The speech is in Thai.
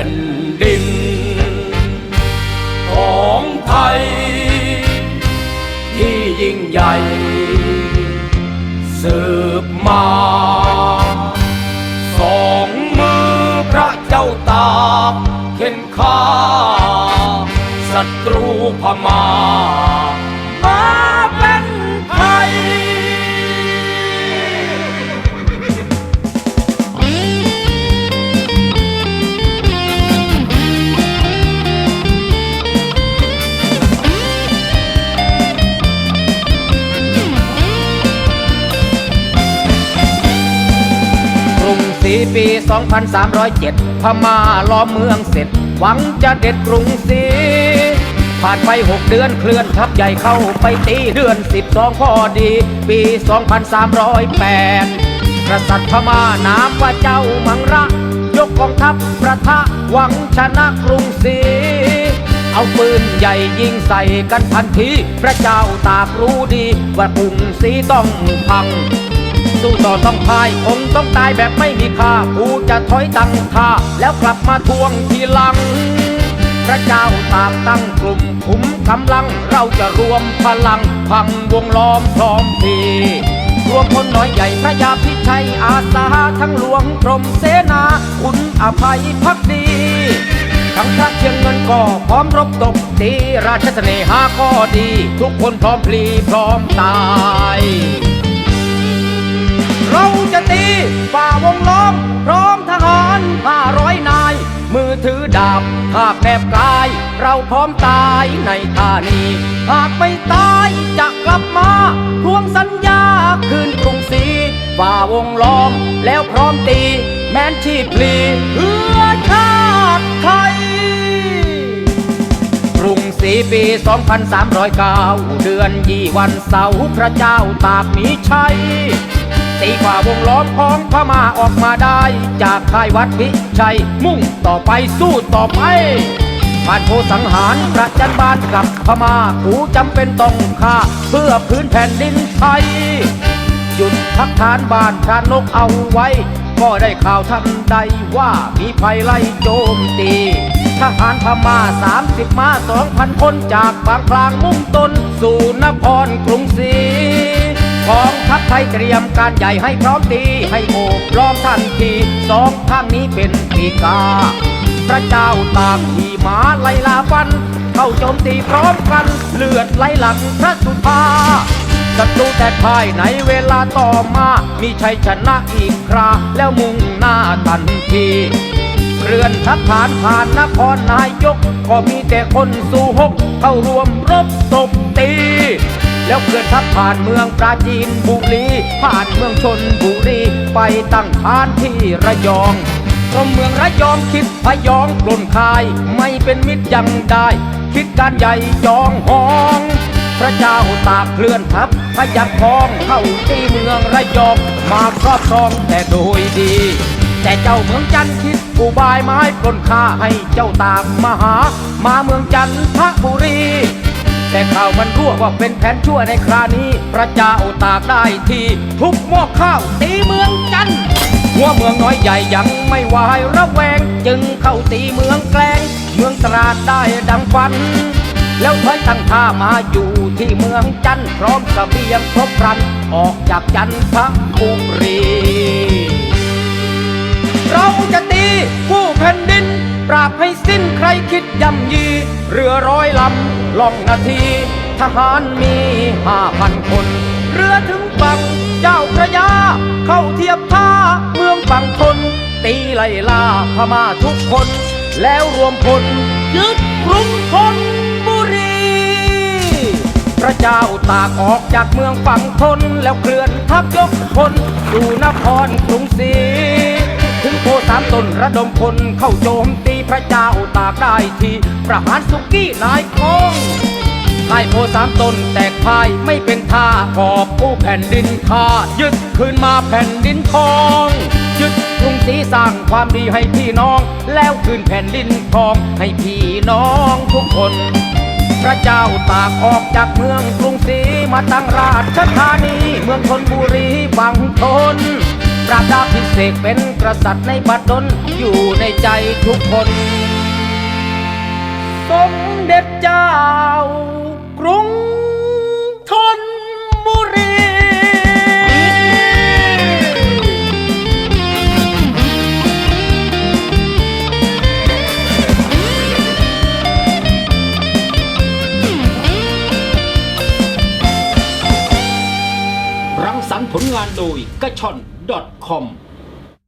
ผ่นดิน ของไทย ที่ยิ่งใหญ่ สืบมาสองมือพระเจ้าตากเข็นข้าศัตรูพมา่า ปี 2307 พม่าล้อมเมืองเสร็จ หวังจะเด็ดกรุงศรีผ่านไป6เดือนเคลื่อนทัพใหญ่เข้าไปตีเดือน12พอดี ปี 2308 กษัตริย์พม่านามว่าเจ้ามังระ ยกกองทัพประทะหวังชนะกรุงศรีเอาปืนใหญ่ยิงใส่กันทันที พระเจ้าตากรู้ดี ว่ากรุงศรีต้องพัง สู้ต่อต้องพายคงต้องตายแบบไม่มีค่ากูจะถอยตั้งท่าแล้วกลับมาทวงทีหลัง พระเจ้าตากตั้งกลุ่มขุมกำลังเราจะรวมพลังพังวงล้อมพร้อมทีรวมพลน้อยใหญ่พระยาพิชัยอาสาทั้งหลวงกรมเสนาคุณอภัยพักดีทั้งพระเชียงเงินก็พร้อมรบตบตีราชเสน่หาก็ดี ทุกคนพร้อมพลีพร้อมตาย ล้อม พร้อมทหารห้าร้อยนาย มือถือดาบหากแนบกาย เราพร้อมตายในท่านี้ หากไม่ตายจะกลับมาทวงสัญญาคืนกรุงศรีฝ่าวงล้อมแล้วพร้อมตี แม้นชีพลีเพื่อชาติไทยกรุงศรีปี 2309 เดือนยี่วันเสาร์พระเจ้าตากมีชัย ตีกว่าวงล้อมของพม่าออกมาได้ จากค่ายวัดพิชัย มุ่งต่อไปสู้ต่อไปผ่านโพสังหารประจันบานกับพม่ากูจำเป็นต้องฆ่า เพื่อพื้นแผ่นดินไทย หยุดพักฐานบ้านพระนกเอาไว้ ก็ได้ข่าวทันใดว่ามีภัยไล่โจมตีทหารพม่าสามสิบมาสองพันคนจากบางกลางมุ่งตน สู่นครกรุงศรี กองทัพไทยเตรียมการใหญ่ให้พร้อมตีให้โอบล้อมทันทีสองข้างนี้เป็นปีกา พระเจ้าตากขี่ม้าไล่ลาฟัน เข้าโจมตีพร้อมกัน เลือดไหลหลังพระสุธาศัตรูแต่ภายในเวลาต่อมา มีชัยชนะอีกครา แล้วมุ่งหน้าทันทีเรือนทัพฐานผ่านนครนายก ก็มีแต่คนสู่หกเข้ารวมรบตบ แล้วเคลื่อนทัพผ่านเมืองปราจีนบุรีผ่านเมืองชนบุรีไปตั้งฐานที่ระยองก็เมืองระยองคิดพยองปล้นคาย ไม่เป็นมิตรยังได้ คิดการใหญ่จองหอง พระเจ้าตากเคลื่อนทัพพยัคฆ์ทองเข้าตีเมืองระยองมาครอบครองแต่โดยดี แต่เจ้าเมืองจันทร์คิดอุบายไม้ปล้นค่าให้เจ้าตากมหา มาเมืองจันทบุรี แต่ข่าวมันรั่วว่าเป็นแผนชั่วในครานี้ พระเจ้าตากได้ทีทุกหม้อข้าวตีเมืองจันหัวเมืองน้อยใหญ่ยังไม่วายระแวง จึงเข้าตีเมืองแกลง เมืองตราดได้ดังฝัน แล้วถอยตั้งท่ามาอยู่ที่เมืองจันพร้อมเสบียงครบครัน ออกจากจันทบุรีเราจะตีผู้แผ่นดิน ปราบให้สิ้นใครคิดย่ำยี เรือร้อยลำล่องนาที ทหารมีห้าพันคน เรือถึงฝั่งเจ้าพระยา เข้าเทียบท่าเมืองฝั่งทน ตีไล่ล่าพม่าทุกคน แล้วรวมพลยึดกรุงธนบุรี พระเจ้าตากออกจากเมืองฝั่งทน แล้วเคลื่อนทัพยกพลสู่นครกรุงศรี สามตนระดมพลเข้าโจมตีพระเจ้าตากได้ทีประหารสุกี้นายกองนายโพสามตนแตกพ่ายไม่เป็นท่ากอบผู้แผ่นดินข้ายึดคืนมาแผ่นดินทอง ยึดกรุงศรีสร้างความดีให้พี่น้อง แล้วคืนแผ่นดินทองให้พี่น้องทุกคน พระเจ้าตากออกจากเมืองกรุงศรีมาตั้งราชธานี เมืองธนบุรีฝัง ราบดาบพิเศษเป็นกษัตริย์ในบัดดลอยู่ในใจทุกคน สมเด็จเจ้ากรุงธนบุรี รังสรรค์ผลงานโดยกระชอน .com